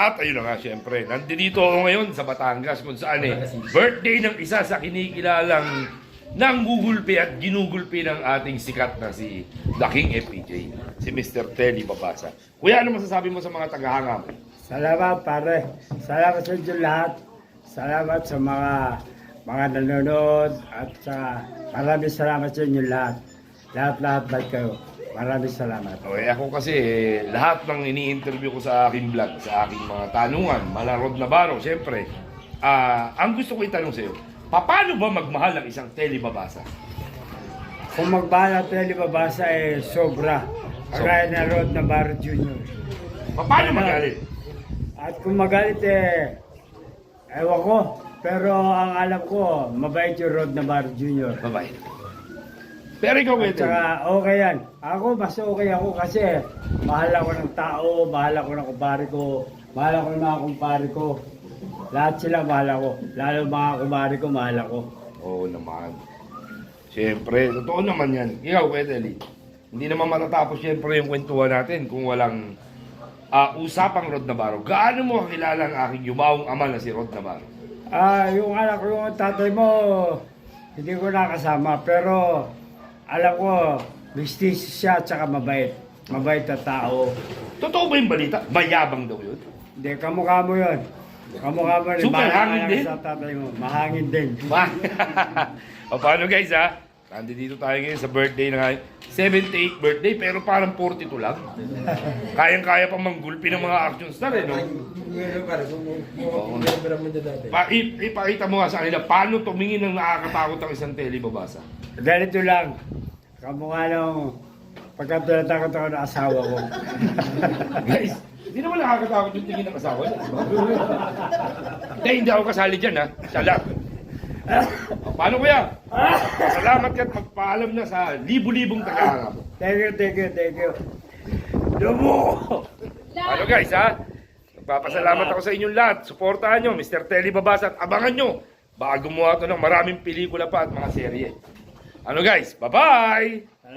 At ayun na nga, syempre, nandito ako ngayon sa Batangas kung saan eh, birthday ng isa sa kinikilalang nanggugulpi at ginugulpi ng ating sikat na si The King FPJ, si Mr. Telly Babasa. Kuya, ano masasabi mo sa mga tagahanga mo? Salamat pare. Salamat sa inyo lahat. Salamat sa mga mga nanonood at sa maraming salamat sa inyo lahat. Lahat-lahat ba kayo? Maraming salamat. Okay, ako kasi eh, lahat ng ini-interview ko sa aking vlog, sa aking mga tanungan, malarod na baro, syempre, ah, ang gusto ko itanong sa iyo, paano ba magmahal ng isang telebabasa? Kung magbahala tayo libabasa eh sobra. Kagaya na Rod Navarro Jr. Paano magalit? At kung magalit eh, ewan ko. Pero ang alam ko, mabait yung Rod Navarro Jr. Bye-bye. Ikaw, At Telly, saka okay yan. Ako, mas okay ako kasi mahal ako ng tao, mahal ako ng kumpare ko, mahal ako ng mga kumpare ko. Lahat sila mahal ako. Lalo mga kumpare ko, mahal ako. Oo naman. Siyempre, totoo naman yan. Ikaw, Telly, hindi naman matatapos siyempre yung kwentuhan natin kung walang ah, usapang Rod Navarro. Gaano mo kakilala ang aking yumaong ama na si Rod Navarro? Ah, yung anak ko, yung tatay mo, hindi ko nakasama. Pero alam ko, mistis siya at saka mabait. Mabait na tao. Totoo ba yung balita? Mayabang daw yun. Hindi, kamukha mo yun. Kamukha mo rin. Super hangin din? Sa tatay mo. Mahangin din. Ma. o paano guys ha? Nandito tayo ngayon sa birthday na 78 birthday pero parang 42 lang. Kayang-kaya pa manggulpi ng mga action star eh, no? Oo. Pa, i- ipakita mo nga sa kanila paano tumingin ng nakakatakot ang isang telebabasa. Ganito lang. Kamukha nung pagkatulatakot ako ng asawa ko. Guys, hindi naman nakakatakot yung tingin ng asawa niya. Hindi, hindi ako kasali dyan ha. O, paano kuya? Salamat ka at magpaalam na sa libu-libong mo. thank you, thank you, thank you. Lumo! Ano guys ha? Nagpapasalamat ako sa inyong lahat. Suportahan nyo, Mr. Telly Babasa at abangan nyo. Baka gumawa to ng maraming pelikula pa at mga serye. Ano guys? Bye-bye!